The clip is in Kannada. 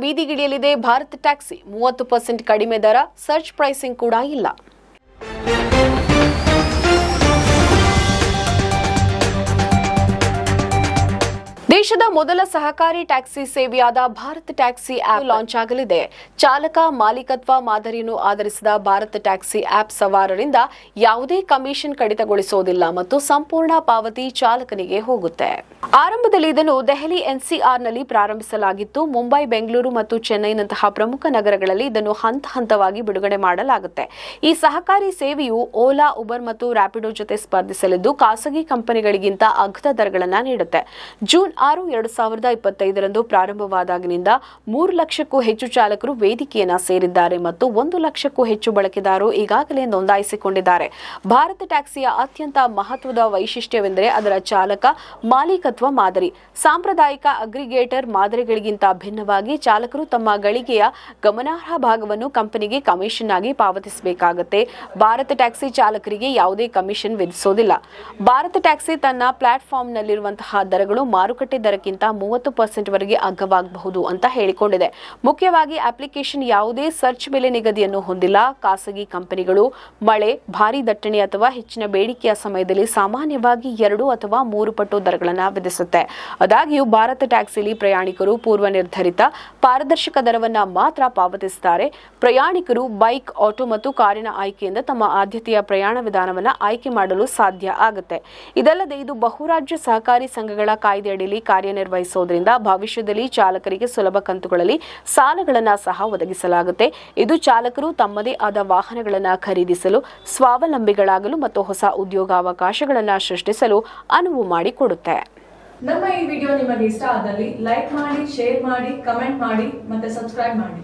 ಬೀದಿಗಿಳಿಯಲಿದೆ. ಭಾರತ್ ಟ್ಯಾಕ್ಸಿ ಮೂವತ್ತು ಪರ್ಸೆಂಟ್ ಕಡಿಮೆ ದರ. ಸರ್ಚ್ ಪ್ರೈಸಿಂಗ್ ಕೂಡ ಇಲ್ಲ. ದೇಶದ ಮೊದಲ ಸಹಕಾರಿ ಟ್ಯಾಕ್ಸಿ ಸೇವೆಯಾದ ಭಾರತ್ ಟ್ಯಾಕ್ಸಿ ಆಪ್ ಲಾಂಚ್ ಆಗಲಿದೆ. ಚಾಲಕ ಮಾಲೀಕತ್ವ ಮಾದರಿಯನ್ನು ಆಧರಿಸಿದ ಭಾರತ್ ಟ್ಯಾಕ್ಸಿ ಆಪ್ ಸವಾರರಿಂದ ಯಾವುದೇ ಕಮಿಷನ್ ಕಡಿತಗೊಳಿಸುವುದಿಲ್ಲ ಮತ್ತು ಸಂಪೂರ್ಣ ಪಾವತಿ ಚಾಲಕನಿಗೆ ಹೋಗುತ್ತೆ. ಆರಂಭದಲ್ಲಿ ಇದನ್ನು ದೆಹಲಿ ಎನ್ಸಿಆರ್ನಲ್ಲಿ ಪ್ರಾರಂಭಿಸಲಾಗಿತ್ತು. ಮುಂಬೈ, ಬೆಂಗಳೂರು ಮತ್ತು ಚೆನ್ನೈನಂತಹ ಪ್ರಮುಖ ನಗರಗಳಲ್ಲಿ ಇದನ್ನು ಹಂತ ಹಂತವಾಗಿ ಬಿಡುಗಡೆ ಮಾಡಲಾಗುತ್ತೆ. ಈ ಸಹಕಾರಿ ಸೇವೆಯು ಓಲಾ, ಉಬರ್ ಮತ್ತು ರ್ಯಾಪಿಡೋ ಜೊತೆ ಸ್ಪರ್ಧಿಸಲಿದ್ದು, ಖಾಸಗಿ ಕಂಪನಿಗಳಿಗಿಂತ ಅಗ್ಧ ದರಗಳನ್ನು ನೀಡುತ್ತೆ. ಜೂನ್ ಆರು ಎರಡು ಸಾವಿರದ ಇಪ್ಪತ್ತೈದರಂದು ಪ್ರಾರಂಭವಾದಾಗಿನಿಂದ ಮೂರು ಲಕ್ಷಕ್ಕೂ ಹೆಚ್ಚು ಚಾಲಕರು ವೇದಿಕೆಯನ್ನ ಸೇರಿದ್ದಾರೆ ಮತ್ತು ಒಂದು ಲಕ್ಷಕ್ಕೂ ಹೆಚ್ಚು ಬಳಕೆದಾರರು ಈಗಾಗಲೇ ನೋಂದಾಯಿಸಿಕೊಂಡಿದ್ದಾರೆ. ಭಾರತ ಟ್ಯಾಕ್ಸಿಯ ಅತ್ಯಂತ ಮಹತ್ವದ ವೈಶಿಷ್ಟ್ಯವೆಂದರೆ ಅದರ ಚಾಲಕ, ಮಾಲೀಕತ್ವ ಮಾದರಿ. ಸಾಂಪ್ರದಾಯಿಕ ಅಗ್ರಿಗೇಟರ್ ಮಾದರಿಗಳಿಗಿಂತ ಭಿನ್ನವಾಗಿ ಚಾಲಕರು ತಮ್ಮ ಗಳಿಗೆಯ ಗಮನಾರ್ಹ ಭಾಗವನ್ನು ಕಂಪನಿಗೆ ಕಮಿಷನ್ ಆಗಿ ಪಾವತಿಸಬೇಕಾಗುತ್ತೆ. ಭಾರತ ಟ್ಯಾಕ್ಸಿ ಚಾಲಕರಿಗೆ ಯಾವುದೇ ಕಮಿಷನ್ ವಿಧಿಸೋದಿಲ್ಲ. ಭಾರತ ಟ್ಯಾಕ್ಸಿ ತನ್ನ ಪ್ಲಾಟ್ಫಾರ್ಮ್ನಲ್ಲಿರುವಂತಹ ದರಗಳು ಮಾರುಕಟ್ಟೆ ದರಕ್ಕಿಂತ ಮೂವತ್ತು ಪರ್ಸೆಂಟ್ ವರೆಗೆ ಅಗ್ಗವಾಗಬಹುದು ಅಂತ ಹೇಳಿಕೊಂಡಿದೆ. ಮುಖ್ಯವಾಗಿ ಅಪ್ಲಿಕೇಶನ್ ಯಾವುದೇ ಸರ್ಚ್ ಮೇಲೆ ನಿಗದಿಯನ್ನು ಹೊಂದಿಲ್ಲ. ಖಾಸಗಿ ಕಂಪನಿಗಳು ಮಳೆ, ಭಾರಿ ದಟ್ಟಣೆ ಅಥವಾ ಹೆಚ್ಚಿನ ಬೇಡಿಕೆಯ ಸಮಯದಲ್ಲಿ ಸಾಮಾನ್ಯವಾಗಿ ಎರಡು ಅಥವಾ ಮೂರು ಪಟ್ಟು ದರಗಳನ್ನು ವಿಧಿಸುತ್ತೆ. ಆದಾಗ್ಯೂ ಭಾರತ ಟ್ಯಾಕ್ಸಿಲಿ ಪ್ರಯಾಣಿಕರು ಪೂರ್ವ ನಿರ್ಧರಿತ ಪಾರದರ್ಶಕ ದರವನ್ನು ಮಾತ್ರ ಪಾವತಿಸುತ್ತಾರೆ. ಪ್ರಯಾಣಿಕರು ಬೈಕ್, ಆಟೋ ಮತ್ತು ಕಾರಿನ ಆಯ್ಕೆಯಿಂದ ತಮ್ಮ ಆದ್ಯತೆಯ ಪ್ರಯಾಣ ವಿಧಾನವನ್ನು ಆಯ್ಕೆ ಮಾಡಲು ಸಾಧ್ಯ ಆಗುತ್ತೆ. ಇದಲ್ಲದೆ ಇದು ಬಹುರಾಜ್ಯ ಸಹಕಾರಿ ಸಂಘಗಳ ಕಾಯ್ದೆಯಡಿಯಲ್ಲಿ ಕಾರ್ಯನಿರ್ವಹಿಸುವುದರಿಂದ ಭವಿಷ್ಯದಲ್ಲಿ ಚಾಲಕರಿಗೆ ಸುಲಭ ಕಂತುಗಳಲ್ಲಿ ಸಾಲಗಳನ್ನು ಸಹ ಒದಗಿಸಲಾಗುತ್ತೆ. ಇದು ಚಾಲಕರು ತಮ್ಮದೇ ಆದ ವಾಹನಗಳನ್ನು ಖರೀದಿಸಲು, ಸ್ವಾವಲಂಬಿಗಳಾಗಲು ಮತ್ತು ಹೊಸ ಉದ್ಯೋಗಾವಕಾಶಗಳನ್ನು ಸೃಷ್ಟಿಸಲು ಅನುವು ಮಾಡಿಕೊಡುತ್ತೆ. ನಮ್ಮ ಈ ವಿಡಿಯೋ ನಿಮಗೆ ಇಷ್ಟ ಆದಲ್ಲಿ ಲೈಕ್ ಮಾಡಿ, ಶೇರ್ ಮಾಡಿ, ಕಮೆಂಟ್ ಮಾಡಿ ಮತ್ತೆ ಸಬ್ಸ್ಕ್ರೈಬ್ ಮಾಡಿ.